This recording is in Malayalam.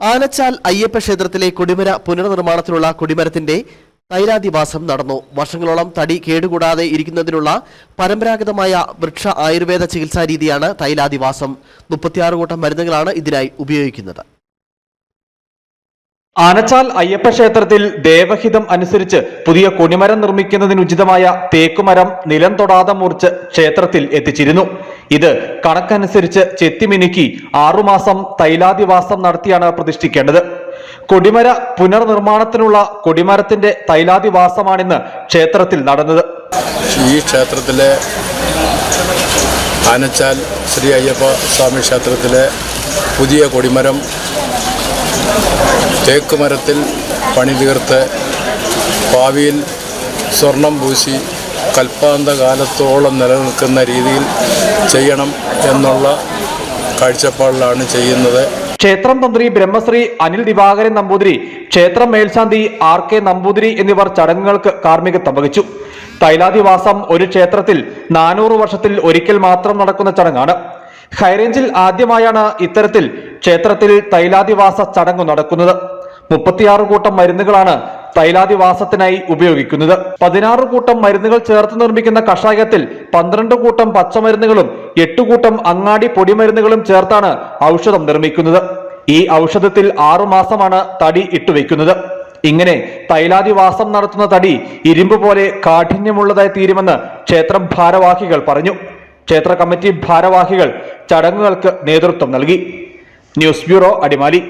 ആനച്ചാൽ അയ്യപ്പ ക്ഷേത്രത്തിലെ കൊടിമര പുനർനിർമ്മാണത്തിനുള്ള കൊടിമരത്തിന്റെ തൈലാദിവാസം നടന്നു. വർഷങ്ങളോളം തടി കേടുകൂടാതെ ഇരിക്കുന്നതിനുള്ള പരമ്പരാഗതമായ വൃക്ഷ ആയുർവേദ ചികിത്സാ രീതിയാണ് തൈലാദിവാസം മുപ്പത്തിയാറ് കൂട്ടം മരുന്നുകളാണ് ഇതിനായി ഉപയോഗിക്കുന്നത്. ആനച്ചാൽ അയ്യപ്പ ക്ഷേത്രത്തിൽ ദേവഹിതം അനുസരിച്ച് പുതിയ കൊടിമരം നിർമ്മിക്കുന്നതിനുചിതമായ തേക്കുമരം നിലം തൊടാതെ മുറിച്ച് ക്ഷേത്രത്തിൽ എത്തിച്ചിരുന്നു. ഇത് കണക്കനുസരിച്ച് ചെത്തിമിനുക്കി ആറുമാസം തൈലാദിവാസം നടത്തിയാണ് പ്രതിഷ്ഠിക്കേണ്ടത്. കൊടിമര പുനർനിർമ്മാണത്തിനുള്ള കൊടിമരത്തിന്റെ തൈലാദിവാസമാണിന്ന് ക്ഷേത്രത്തിൽ നടന്നത്. ഈ ക്ഷേത്രത്തിലെ ആനച്ചാൽ ശ്രീ അയ്യപ്പ സ്വാമി ക്ഷേത്രത്തിലെ പുതിയ കൊടിമരം തേക്കുമരത്തിൽ പണി തീർത്ത് ഭാവിയിൽ സ്വർണം പൂശി കൽപ്പാന്ത കാലത്തോളം നിലനിൽക്കുന്ന രീതിയിൽ ചെയ്യണം എന്നുള്ള കാഴ്ചപ്പാടിലാണ് ചെയ്യുന്നത്. ക്ഷേത്രം തന്ത്രി ബ്രഹ്മശ്രീ അനിൽ ദിവാകരൻ നമ്പൂതിരി ക്ഷേത്രം മേൽശാന്തി ആർ കെ നമ്പൂതിരി എന്നിവർ ചടങ്ങുകൾക്ക് കാർമ്മികത്വം വഹിച്ചു. തൈലാദിവാസം ഒരു ക്ഷേത്രത്തിൽ നാനൂറ് വർഷത്തിൽ ഒരിക്കൽ മാത്രം നടക്കുന്ന ചടങ്ങാണ്. ഹൈറേഞ്ചിൽ ആദ്യമായാണ് ഇത്തരത്തിൽ ക്ഷേത്രത്തിൽ തൈലാദിവാസ ചടങ്ങ് നടക്കുന്നത്. മുപ്പത്തിയാറ് കൂട്ടം മരുന്നുകളാണ് തൈലാദിവാസത്തിനായി ഉപയോഗിക്കുന്നത്. പതിനാറ് കൂട്ടം മരുന്നുകൾ ചേർത്ത് നിർമ്മിക്കുന്ന കഷായത്തിൽ പന്ത്രണ്ട് കൂട്ടം പച്ചമരുന്നുകളും എട്ട് കൂട്ടം അങ്ങാടി പൊടിമരുന്നുകളും ചേർത്താണ് ഔഷധം നിർമ്മിക്കുന്നത്. ഈ ഔഷധത്തിൽ ആറു മാസമാണ് തടി ഇട്ടുവെക്കുന്നത് ഇങ്ങനെ തൈലാദിവാസം നടത്തുന്ന തടി ഇരുമ്പ് പോലെ കാഠിന്യമുള്ളതായി തീരുമെന്ന് ക്ഷേത്രം ഭാരവാഹികൾ പറഞ്ഞു. ക്ഷേത്ര കമ്മിറ്റി ഭാരവാഹികൾ ചടങ്ങുകൾക്ക് നേതൃത്വം നൽകി. News bureau Adimali.